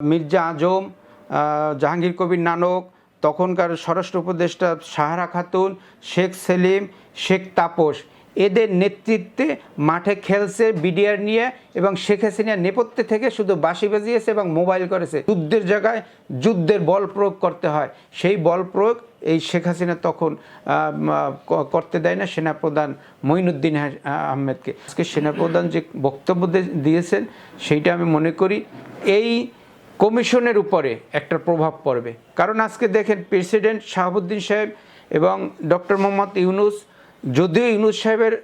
মির্জা আজম জাহাঙ্গীর কবির নানক, তখনকার স্বরাষ্ট্র উপদেষ্টা সাহারা খাতুন, শেখ সেলিম, শেখ তাপস। এদের নেতৃত্বে মাঠে খেলছে বিডিআর নিয়ে এবং শেখ হাসিনার নেপথ্যে থেকে শুধু বাঁশি বাজিয়েছে এবং মোবাইল করেছে। যুদ্ধের জায়গায় যুদ্ধের বল প্রয়োগ করতে হয়। সেই বল প্রয়োগ এই শেখ হাসিনা তখন করতে দেয় না। সেনাপ্রধান মঈনুদ্দিন আহমেদকে। আজকে সেনাপ্রধান যে বক্তব্য দিয়েছেন, সেইটা আমি মনে করি, এই কমিশনের উপরে একটা প্রভাব পড়বে। কারণ আজকে দেখেন প্রেসিডেন্ট শাহাবুদ্দিন সাহেব এবং ডক্টর মোহাম্মদ ইউনুস, যদিও ইউনুস সাহেবের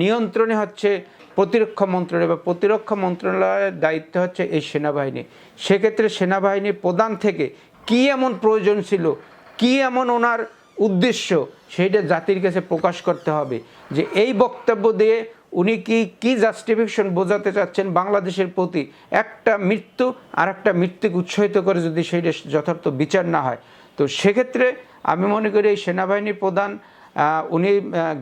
নিয়ন্ত্রণে হচ্ছে প্রতিরক্ষা মন্ত্রণালয় বা প্রতিরক্ষা মন্ত্রণালয়ের দায়িত্ব হচ্ছে এই সেনাবাহিনী। সেক্ষেত্রে সেনাবাহিনীর প্রধান থেকে কী এমন প্রয়োজন ছিল, কী এমন ওনার উদ্দেশ্য, সেইটা জাতির কাছে প্রকাশ করতে হবে। যে এই বক্তব্য দিয়ে উনি কি কি জাস্টিফিকেশন বোঝাতে চাচ্ছেন বাংলাদেশের প্রতি? একটা মৃত্যু আর একটা মৃত্যুকে উৎসাহিত করে যদি সেইটা যথার্থ বিচার না হয়। তো সেক্ষেত্রে আমি মনে করি এই সেনাবাহিনী প্রধান উনি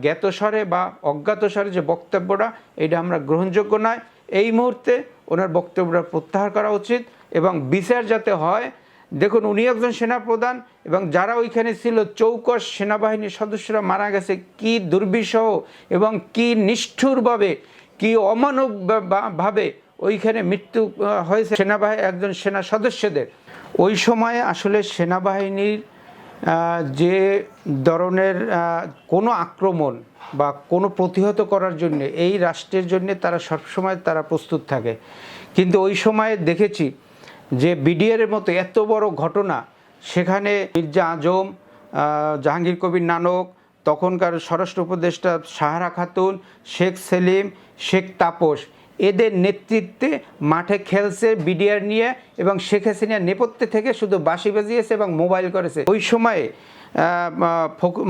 জ্ঞাতস্বরে বা অজ্ঞাতস্বরে যে বক্তব্যটা, এটা আমরা গ্রহণযোগ্য নয়। এই মুহূর্তে ওনার বক্তব্যটা প্রত্যাহার করা উচিত এবং বিচার যাতে হয় দেখুন, উনি একজন সেনাপ্রধান এবং যারা ওইখানে ছিল, চৌকস সেনাবাহিনীর সদস্যরা মারা গেছে। কি দুর্বিষহ এবং কি নিষ্ঠুরভাবে, কি অমানব বা- বা- ভাবে ওইখানে মৃত্যু হয়েছে সেনাবাহিনী, একজন সেনা সদস্যদের। ওই সময়ে আসলে সেনাবাহিনীর যে ধরনের কোনো আক্রমণ বা কোনো প্রতিহত করার জন্য, এই রাষ্ট্রের জন্য তারা সবসময় তারা প্রস্তুত থাকে। কিন্তু ওই সময়ে দেখেছি যে বিডিআরের মতো এত বড় ঘটনা, সেখানে মির্জা আজম জাহাঙ্গীর কবির নানক, তখনকার স্বরাষ্ট্র উপদেষ্টা সাহারা খাতুন, শেখ সেলিম, শেখ তাপস, এদের নেতৃত্বে মাঠে খেলছে বিডিআর নিয়ে এবং শেখ হাসিনার নেপথ্যে থেকে শুধু বাঁশি বাজিয়েছে এবং মোবাইল করেছে। ওই সময়ে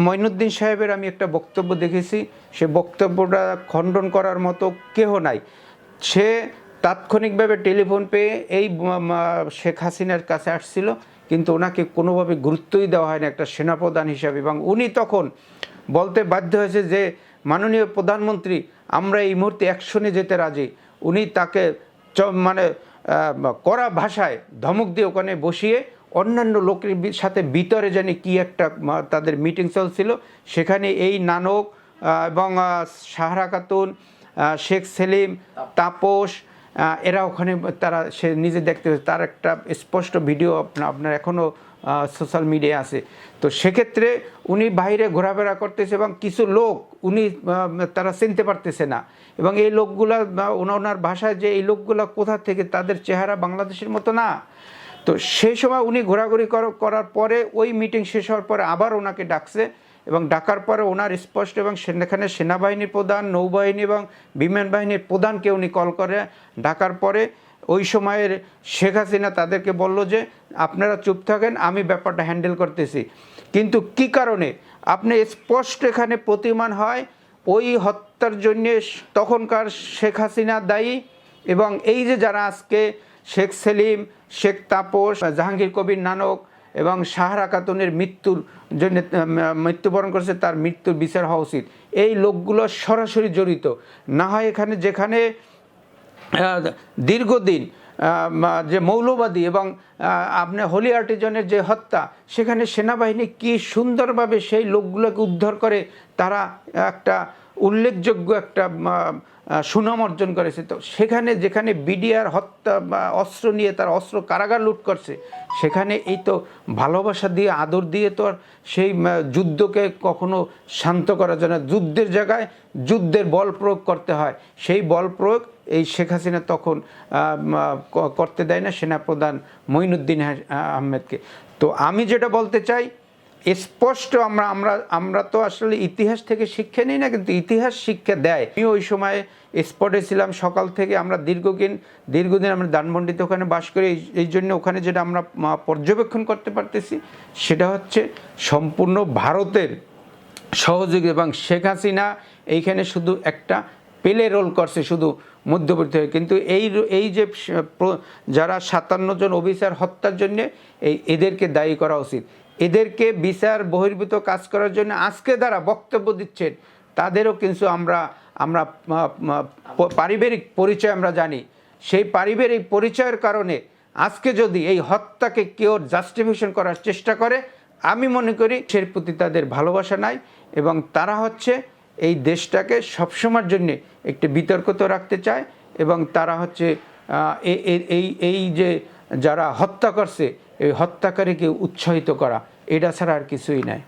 মঈনুদ্দিন সাহেবের আমি একটা বক্তব্য দেখেছি। সে বক্তব্যটা খণ্ডন করার মতো কেহ নাই। সে তাৎক্ষণিকভাবে টেলিফোন পেয়ে এই শেখ হাসিনার কাছে আসছিল, কিন্তু ওনাকে কোনোভাবে গুরুত্বই দেওয়া হয় না একটা সেনাপ্রধান হিসাবে। এবং উনি তখন বলতে বাধ্য হয়েছে যে, মাননীয় প্রধানমন্ত্রী, আমরা এই মুহূর্তে অ্যাকশনে যেতে রাজি। উনি তাকে মানে কড়া ভাষায় ধমক দিয়ে ওখানে বসিয়ে অন্যান্য লোকের সাথে ভিতরে জানি কি একটা তাদের মিটিং চলছিল। সেখানে এই নানক এবং সাহারা খাতুন শেখ সেলিম, তাপস এরা ওখানে তারা, সে নিজে দেখতে পেয়েছে। তার একটা স্পষ্ট ভিডিও আপনার আপনার এখনও সোশ্যাল মিডিয়া আছে। তো সেক্ষেত্রে উনি বাইরে ঘোরাফেরা করতেছে এবং কিছু লোক উনি তারা চিনতে পারতেছে না। এবং এই লোকগুলা ওনার ভাষায় যে এই লোকগুলা কোথা থেকে, তাদের চেহারা বাংলাদেশের মতো না। তো সেই সময় উনি ঘোরাঘুরি কর- করার পরে ওই মিটিং শেষ হওয়ার পরে আবার ওনাকে ডাকছে। এবং ডাকার পরে ওনার স্পষ্ট এবং সেখানে সেনাবাহিনীর প্রধান, নৌবাহিনী এবং বিমান বাহিনীর প্রধানকে উনি কল করে। ডাকার পরে ওই সময়ের শেখ হাসিনা তাদেরকে বলল যে, আপনারা চুপ থাকেন, আমি ব্যাপারটা হ্যান্ডেল করতেছি। কিন্তু কি কারণে? আপনি স্পষ্ট এখানে প্রতিমান হয় ওই হত্যার জন্যে তখনকার শেখ হাসিনা দায়ী এবং এই যে যারা আজকে শেখ সেলিম, শেখ তাপস, জাহাঙ্গীর কবির নানক এবং সাহারা খাতুনের মৃত্যুর জন্য মৃত্যুবরণ করেছে তার মৃত্যুর বিচার হওয়া উচিত। এই লোকগুলো সরাসরি জড়িত। না হয় এখানে যেখানে দীর্ঘদিন যে মৌলবাদী এবং আহ, আপনার হোলি আর্টিজনের যে হত্যা সেখানে সেনাবাহিনী কি সুন্দরভাবে সেই লোকগুলোকে উদ্ধার করে তারা একটা উল্লেখযোগ্য একটা সুনাম অর্জন করেছে। তো সেখানে, যেখানে বিডিআর হত্যা বা অস্ত্র নিয়ে তার অস্ত্র কারাগার লুট করছে, সেখানে এই তো ভালোবাসা দিয়ে, আদর দিয়ে তো আর সেই যুদ্ধকে কখনো শান্ত করা যায় না যুদ্ধের জায়গায় যুদ্ধের বল প্রয়োগ করতে হয়। সেই বল প্রয়োগ এই শেখ হাসিনা তখন করতে দেয় না, সেনাপ্রধান মঈনুদ্দিন আহমেদকে। তো আমি যেটা বলতে চাই স্পষ্ট আমরা আমরা আমরা তো আসলে ইতিহাস থেকে শিক্ষা নিই না, কিন্তু ইতিহাস শিক্ষা দেয়। আমি ওই সময় স্পটে ছিলাম, সকাল থেকে আমরা দীর্ঘদিন দীর্ঘদিন আমরা ধানমন্ডিতে ওখানে বাস করি, এই- এই জন্য ওখানে যেটা আমরা পর্যবেক্ষণ করতে পারতেছি, সেটা হচ্ছে সম্পূর্ণ ভারতের সহযোগী এবং শেখ হাসিনা এইখানে শুধু একটা পেলে রোল করছে শুধু মধ্যবর্তী হয়ে। কিন্তু এই এই যে যারা সাতান্ন জন অফিসার হত্যার জন্যে এই এদেরকে দায়ী করা উচিত। এদেরকে বিচার বহির্ভূত কাজ করার জন্য আজকে যারা বক্তব্য দিচ্ছেন। তাদেরও কিন্তু আমরা আমরা পারিবারিক পরিচয় আমরা জানি। সেই পারিবারিক পরিচয়ের কারণে আজকে যদি এই হত্যাকে কেউ জাস্টিফিকেশন করার চেষ্টা করে, আমি মনে করি সের প্রতি তাদের ভালোবাসা নাই এবং তারা হচ্ছে এই দেশটাকে সবসময়ের জন্য একটি বিতর্কত রাখতে চায় এবং তারা হচ্ছে এই এই যে যারা হত্যা করছে এই হত্যাকারীকে উৎসাহিত করা এটা ছাড়া আর কিছুই নাই।